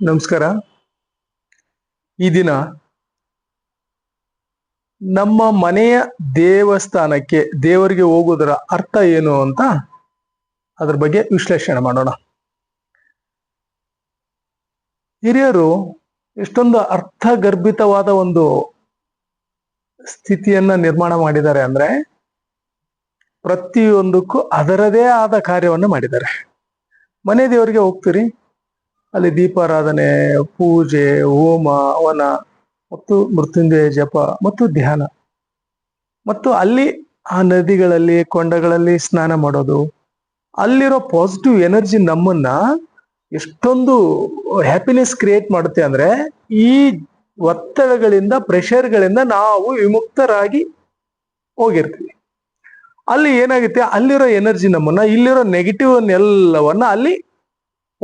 ನಮಸ್ಕಾರ. ಈ ದಿನ ನಮ್ಮ ಮನೆಯ ದೇವಸ್ಥಾನಕ್ಕೆ ದೇವರಿಗೆ ಹೋಗೋದರ ಅರ್ಥ ಏನು ಅಂತ ಅದ್ರ ಬಗ್ಗೆ ವಿಶ್ಲೇಷಣೆ ಮಾಡೋಣ. ಹಿರಿಯರು ಎಷ್ಟೊಂದು ಅರ್ಥಗರ್ಭಿತವಾದ ಒಂದು ಸ್ಥಿತಿಯನ್ನ ನಿರ್ಮಾಣ ಮಾಡಿದ್ದಾರೆ ಅಂದ್ರೆ ಪ್ರತಿಯೊಂದಕ್ಕೂ ಅದರದೇ ಆದ ಕಾರ್ಯವನ್ನು ಮಾಡಿದ್ದಾರೆ. ಮನೆ ದೇವರಿಗೆ ಹೋಗ್ತೀರಿ ಅಲ್ಲಿ ದೀಪಾರಾಧನೆ, ಪೂಜೆ, ಹೋಮ ಹವನ ಮತ್ತು ಮೃತ್ಯುಂಜಯ ಜಪ, ಮತ್ತು ಧ್ಯಾನ. ಮತ್ತು ಅಲ್ಲಿ ಆ ನದಿಗಳಲ್ಲಿ, ಕೊಂಡಗಳಲ್ಲಿ ಸ್ನಾನ ಮಾಡೋದು. ಅಲ್ಲಿರೋ ಪಾಸಿಟಿವ್ ಎನರ್ಜಿ ನಮ್ಮನ್ನ ಎಷ್ಟೊಂದು ಹ್ಯಾಪಿನೆಸ್ ಕ್ರಿಯೇಟ್ ಮಾಡುತ್ತೆ ಅಂದ್ರೆ, ಈ ಒತ್ತಡಗಳಿಂದ ಪ್ರೆಷರ್ಗಳಿಂದ ನಾವು ವಿಮುಕ್ತರಾಗಿ ಹೋಗಿರ್ತೀವಿ. ಅಲ್ಲಿ ಏನಾಗುತ್ತೆ? ಅಲ್ಲಿರೋ ಎನರ್ಜಿ ನಮ್ಮನ್ನ, ಇಲ್ಲಿರೋ ನೆಗೆಟಿವ್ ಎಲ್ಲವನ್ನ ಅಲ್ಲಿ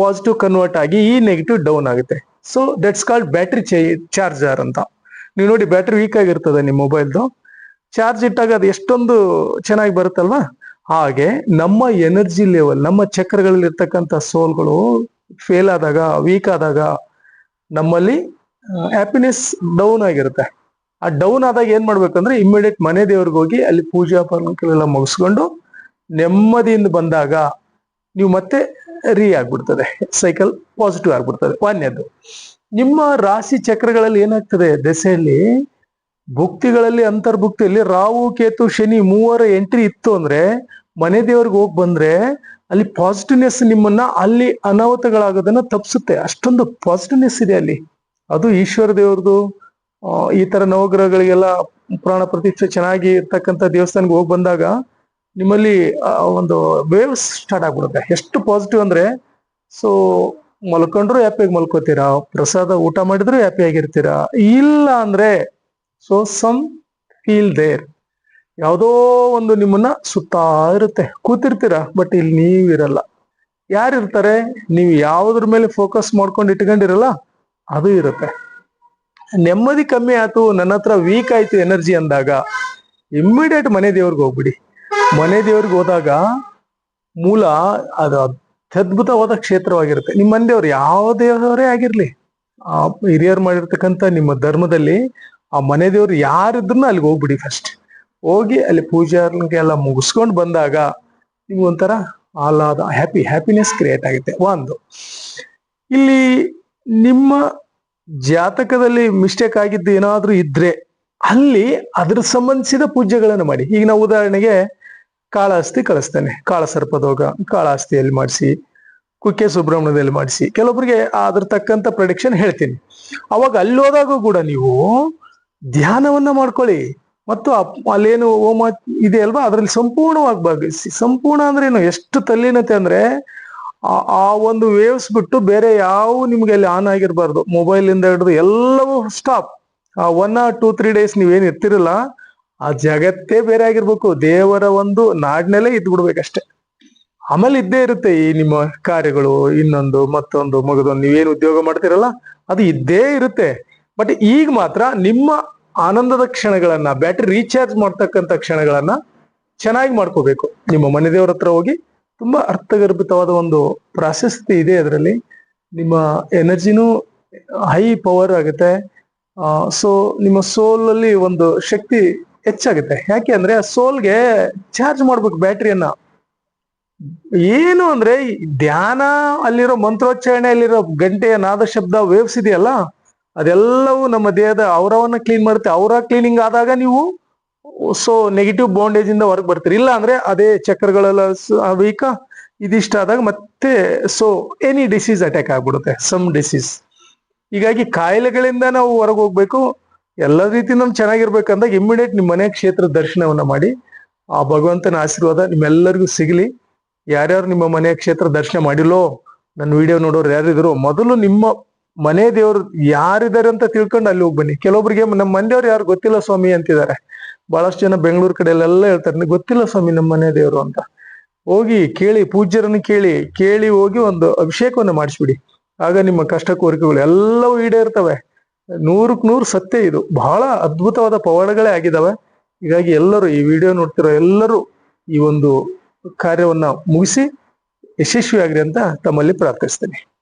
ಪಾಸಿಟಿವ್ ಕನ್ವರ್ಟ್ ಆಗಿ ಈ ನೆಗೆಟಿವ್ ಡೌನ್ ಆಗುತ್ತೆ. So that's called battery charger ಅಂತ. ನೀವು ನೋಡಿ ಬ್ಯಾಟ್ರಿ ವೀಕ್ ಆಗಿರ್ತದೆ ನಿಮ್ಮ ಮೊಬೈಲ್ದು ಚಾರ್ಜ್ ಇಟ್ಟಾಗ ಅದು ಎಷ್ಟೊಂದು ಚೆನ್ನಾಗಿ ಬರುತ್ತಲ್ವಾ? ಹಾಗೆ ನಮ್ಮ ಎನರ್ಜಿ ಲೆವೆಲ್ ನಮ್ಮ ಚಕ್ರಗಳಲ್ಲಿ ಇರ್ತಕ್ಕಂಥ ಸೋಲ್ಗಳು ಫೇಲ್ ಆದಾಗ ವೀಕ್ ಆದಾಗ ನಮ್ಮಲ್ಲಿ ಹ್ಯಾಪಿನೆಸ್ ಡೌನ್ ಆಗಿರುತ್ತೆ. ಆ ಡೌನ್ ಆದಾಗ ಏನ್ ಮಾಡ್ಬೇಕಂದ್ರೆ ಇಮ್ಮಿಡಿಯೇಟ್ ಮನೆ ದೇವ್ರಿಗೆ ಹೋಗಿ ಅಲ್ಲಿ ಪೂಜಾ ಪಾಲನೆಲ್ಲ ಮುಗಿಸ್ಕೊಂಡು ನೆಮ್ಮದಿಯಿಂದ ಬಂದಾಗ ನೀವು ಮತ್ತೆ ರೀ ಆಗ್ಬಿಡ್ತದೆ. ಸೈಕಲ್ ಪಾಸಿಟಿವ್ ಆಗ್ಬಿಡ್ತದೆ. ವಾನ್ಯದ್ದು ನಿಮ್ಮ ರಾಶಿ ಚಕ್ರಗಳಲ್ಲಿ ಏನಾಗ್ತದೆ? ದೆಸೆಯಲ್ಲಿ, ಭುಕ್ತಿಗಳಲ್ಲಿ, ಅಂತರ್ಭುಕ್ತಿಯಲ್ಲಿ ರಾಹು, ಕೇತು, ಶನಿ ಮೂವರ ಎಂಟ್ರಿ ಇತ್ತು ಅಂದ್ರೆ, ಮನೆ ದೇವ್ರಿಗೆ ಹೋಗಿ ಬಂದ್ರೆ, ಅಲ್ಲಿ ಪಾಸಿಟಿವ್ನೆಸ್ ನಿಮ್ಮನ್ನ ಅಲ್ಲಿ ಅನಾಹುತಗಳಾಗೋದನ್ನ ತಪ್ಪಿಸುತ್ತೆ ಅಷ್ಟೊಂದು ಪಾಸಿಟಿವ್ನೆಸ್ ಇದೆ ಅಲ್ಲಿ. ಅದು ಈಶ್ವರ ದೇವ್ರದು ಈ ತರ ನವಗ್ರಹಗಳಿಗೆಲ್ಲ ಪ್ರಾಣ ಪ್ರತಿಷ್ಠೆ ಚೆನ್ನಾಗಿ ಇರ್ತಕ್ಕಂಥ ದೇವಸ್ಥಾನಕ್ಕೆ ಹೋಗಿ ಬಂದಾಗ ನಿಮ್ಮಲ್ಲಿ ಒಂದು ವೇವ್ಸ್ ಸ್ಟಾರ್ಟ್ ಆಗ್ಬಿಡುತ್ತೆ. ಎಷ್ಟು ಪಾಸಿಟಿವ್ ಅಂದ್ರೆ ಸೊ ಮಲ್ಕೊಂಡ್ರು ಹ್ಯಾಪಿಯಾಗಿ ಮಲ್ಕೋತೀರಾ, ಪ್ರಸಾದ ಊಟ ಮಾಡಿದ್ರು ಹ್ಯಾಪಿ ಆಗಿರ್ತೀರಾ, ಇಲ್ಲ ಅಂದ್ರೆ ಸೊ ಸಮ್ ಫೀಲ್ ದೇರ್ ಯಾವುದೋ ಒಂದು ನಿಮ್ಮನ್ನ ಸುತ್ತಾ ಇರುತ್ತೆ. ಕೂತಿರ್ತೀರಾ ಬಟ್ ಇಲ್ಲಿ ನೀವಿರಲ್ಲ ಯಾರಿರ್ತಾರೆ ನೀವು ಯಾವುದ್ರ ಮೇಲೆ ಫೋಕಸ್ ಮಾಡ್ಕೊಂಡು ಇಟ್ಕೊಂಡಿರಲ್ಲ, ಅದು ಇರುತ್ತೆ. ನೆಮ್ಮದಿ ಕಮ್ಮಿ ಆಯ್ತು, ನನ್ನ ಹತ್ರ ವೀಕ್ ಆಯ್ತು ಎನರ್ಜಿ ಅಂದಾಗ ಇಮ್ಮಿಡಿಯೇಟ್ ಮನೆ ದೇವ್ರಿಗೆ ಹೋಗ್ಬಿಡಿ. ಮನೆ ದೇವ್ರಿಗೆ ಹೋದಾಗ ಮೂಲ ಅದು ಅದ್ಭುತವಾದ ಕ್ಷೇತ್ರವಾಗಿರುತ್ತೆ. ನಿಮ್ಮ ಮನೆ ದೇವ್ರು ಯಾವ ದೇವರೇ ಆಗಿರ್ಲಿ, ಆ ಹಿರಿಯರು ಮಾಡಿರ್ತಕ್ಕಂಥ ನಿಮ್ಮ ಧರ್ಮದಲ್ಲಿ ಆ ಮನೆ ದೇವ್ರು ಯಾರಿದ್ರು ಅಲ್ಲಿಗೆ ಹೋಗ್ಬಿಡಿ ಫಸ್ಟ್ ಹೋಗಿ ಅಲ್ಲಿ ಪೂಜಾರ್ಗೆ ಎಲ್ಲ ಮುಗಿಸ್ಕೊಂಡು ಬಂದಾಗ ನಿಮ್ಗೆ ಒಂಥರ ಆಹ್ಲಾದ ಹ್ಯಾಪಿ ಹ್ಯಾಪಿನೆಸ್ ಕ್ರಿಯೇಟ್ ಆಗುತ್ತೆ. ಒಂದು, ಇಲ್ಲಿ ನಿಮ್ಮ ಜಾತಕದಲ್ಲಿ ಮಿಸ್ಟೇಕ್ ಆಗಿದ್ದು ಏನಾದ್ರೂ ಇದ್ರೆ ಅಲ್ಲಿ ಅದ್ರ ಸಂಬಂಧಿಸಿದ ಪೂಜೆಗಳನ್ನು ಮಾಡಿ. ಈಗ ನಾವು ಉದಾಹರಣೆಗೆ ಕಾಳಹಸ್ತಿ ಕಳಿಸ್ತೇನೆ. ಕಾಳ ಕಾಳಾಸ್ತಿಯಲ್ಲಿ ಮಾಡಿಸಿ, ಕುಕ್ಕೆ ಸುಬ್ರಹ್ಮಣ್ಯದಲ್ಲಿ ಮಾಡಿಸಿ. ಕೆಲವೊಬ್ಬರಿಗೆ ಅದ್ರ ತಕ್ಕಂತ ಪ್ರೊಡಿಕ್ಷನ್ ಹೇಳ್ತೀನಿ. ಅವಾಗ ಅಲ್ಲಿ ಹೋದಾಗೂ ಕೂಡ ನೀವು ಧ್ಯಾನವನ್ನ ಮಾಡ್ಕೊಳ್ಳಿ. ಮತ್ತು ಅಲ್ಲೇನು ಹೋಮ ಇದೆ ಅಲ್ವಾ? ಅದರಲ್ಲಿ ಸಂಪೂರ್ಣವಾಗಿ ಭಾಗವಹಿಸಿ ಸಂಪೂರ್ಣ ಅಂದ್ರೆ ಏನು? ಎಷ್ಟು ತಲ್ಲೀನತೆ ಅಂದ್ರೆ ಆ- ಆ ಒಂದು ವೇವ್ಸ್ ಬಿಟ್ಟು ಬೇರೆ ಯಾವ ನಿಮ್ಗೆ ಅಲ್ಲಿ ಆನ್ ಆಗಿರ್ಬಾರ್ದು. ಮೊಬೈಲ್ ಇಂದ ಹಿಡಿದು ಎಲ್ಲವೂ ಸ್ಟಾಪ್ ಆ one or two three days ನೀವೇನು ಇರ್ತಿರಲ್ಲ ಆ ಜಗತ್ತೇ ಬೇರೆ ಆಗಿರ್ಬೇಕು. ದೇವರ ಒಂದು ನಾಡ್ನಲ್ಲೇ ಇದ್ ಬಿಡ್ಬೇಕಷ್ಟೇ ಆಮೇಲೆ ಇದ್ದೇ ಇರುತ್ತೆ ಈ ನಿಮ್ಮ ಕಾರ್ಯಗಳು, ಇನ್ನೊಂದು, ಮತ್ತೊಂದು, ಮಗದೊಂದು. ನೀವೇನು ಉದ್ಯೋಗ ಮಾಡ್ತಿರಲ್ಲ, ಅದು ಇದ್ದೇ ಇರುತ್ತೆ. ಬಟ್ ಈಗ ಮಾತ್ರ ನಿಮ್ಮ ಆನಂದದ ಕ್ಷಣಗಳನ್ನ, ಬ್ಯಾಟ್ರಿ ರೀಚಾರ್ಜ್ ಮಾಡ್ತಕ್ಕಂಥ ಕ್ಷಣಗಳನ್ನ ಚೆನ್ನಾಗಿ ಮಾಡ್ಕೋಬೇಕು. ನಿಮ್ಮ ಮನೆ ದೇವರ ಹತ್ರ ಹೋಗಿ ತುಂಬಾ ಅರ್ಥಗರ್ಭಿತವಾದ ಒಂದು ಪ್ರಾಶಸ್ತಿ ಇದೆ ಅದರಲ್ಲಿ. ನಿಮ್ಮ ಎನರ್ಜಿನೂ ಹೈ ಪವರ್ ಆಗುತ್ತೆ. ಸೊ ನಿಮ್ಮ ಸೋಲ್ ಅಲ್ಲಿ ಒಂದು ಶಕ್ತಿ ಹೆಚ್ಚಾಗುತ್ತೆ. ಯಾಕೆ ಅಂದ್ರೆ ಸೋಲ್ಗೆ ಚಾರ್ಜ್ ಮಾಡ್ಬೇಕು ಬ್ಯಾಟ್ರಿಯನ್ನ. ಏನು ಅಂದ್ರೆ ಧ್ಯಾನ ಅಲ್ಲಿರೋ ಮಂತ್ರೋಚ್ಚಾರಣೆ ಅಲ್ಲಿರೋ ಗಂಟೆಯ ನಾದ ಶಬ್ದ ವೇವ್ಸ್ ಇದೆಯಲ್ಲ, ಅದೆಲ್ಲವೂ ನಮ್ಮ ದೇಹದ ಅವರವನ್ನ ಕ್ಲೀನ್ ಮಾಡುತ್ತೆ. ಅವರ ಕ್ಲೀನಿಂಗ್ ಆದಾಗ ನೀವು ಸೊ ನೆಗೆಟಿವ್ ಬಾಂಡೇಜ್ ಇಂದ ಹೊರಗೆ ಬರ್ತೀರಿ. ಇಲ್ಲ ಅಂದ್ರೆ ಅದೇ ಚಕ್ರಗಳೆಲ್ಲ ವೀಕ ಇದಿಷ್ಟ ಆದಾಗ ಮತ್ತೆ ಸೊ ಎನಿ ಡಿಸೀಸ್ ಅಟ್ಯಾಕ್ ಆಗ್ಬಿಡುತ್ತೆ. ಸಮ್ ಡಿಸೀಸ್ ಹೀಗಾಗಿ ಕಾಯಿಲೆಗಳಿಂದ ನಾವು ಹೊರಗೆ ಹೋಗ್ಬೇಕು. ಎಲ್ಲ ರೀತಿ ನಮ್ ಚೆನ್ನಾಗಿರ್ಬೇಕಂದಾಗ ಇಮ್ಮಿಡಿಯೇಟ್ ನಿಮ್ಮ ಮನೆ ಕ್ಷೇತ್ರ ದರ್ಶನವನ್ನ ಮಾಡಿ, ಆ ಭಗವಂತನ ಆಶೀರ್ವಾದ ನಿಮ್ಮೆಲ್ಲರಿಗೂ ಸಿಗಲಿ. ಯಾರ್ಯಾರು ನಿಮ್ಮ ಮನೆ ಕ್ಷೇತ್ರ ದರ್ಶನ ಮಾಡಿಲ್ಲೋ, ನನ್ನ ವಿಡಿಯೋ ನೋಡೋರು ಯಾರಿದ್ರು, ಮೊದಲು ನಿಮ್ಮ ಮನೆ ದೇವರು ಯಾರಿದ್ದಾರೆ ಅಂತ ತಿಳ್ಕೊಂಡು ಅಲ್ಲಿ ಹೋಗಿ ಬನ್ನಿ. ಕೆಲವೊಬ್ರಿಗೆ ನಮ್ಮ ಮನೆಯವ್ರು ಯಾರು ಗೊತ್ತಿಲ್ಲ ಸ್ವಾಮಿ ಅಂತಿದ್ದಾರೆ. ಬಹಳಷ್ಟು ಜನ ಬೆಂಗಳೂರು ಕಡೆಯಲ್ಲೆಲ್ಲ ಹೇಳ್ತಾರೆ ಗೊತ್ತಿಲ್ಲ ಸ್ವಾಮಿ ನಮ್ಮ ಮನೆ ದೇವರು ಅಂತ. ಹೋಗಿ ಕೇಳಿ, ಪೂಜ್ಯರನ್ನು ಕೇಳಿ ಕೇಳಿ ಹೋಗಿ ಒಂದು ಅಭಿಷೇಕವನ್ನು ಮಾಡಿಸ್ಬಿಡಿ. ಆಗ ನಿಮ್ಮ ಕಷ್ಟ ಕೋರಿಕೆಗಳು ಎಲ್ಲವೂ ಈಡೇರ್ತವೆ. ನೂರಕ್ ನೂರು ಸತ್ಯ ಇದು. ಬಹಳ ಅದ್ಭುತವಾದ ಪವಾಡಗಳೇ ಆಗಿದಾವೆ. ಹೀಗಾಗಿ ಎಲ್ಲರೂ ಈ ವಿಡಿಯೋ ನೋಡ್ತಿರೋ ಎಲ್ಲರೂ ಈ ಒಂದು ಕಾರ್ಯವನ್ನ ಮುಗಿಸಿ ಯಶಸ್ವಿಯಾಗ್ರಿ ಅಂತ ತಮ್ಮಲ್ಲಿ ಪ್ರಾರ್ಥಿಸ್ತೇನೆ.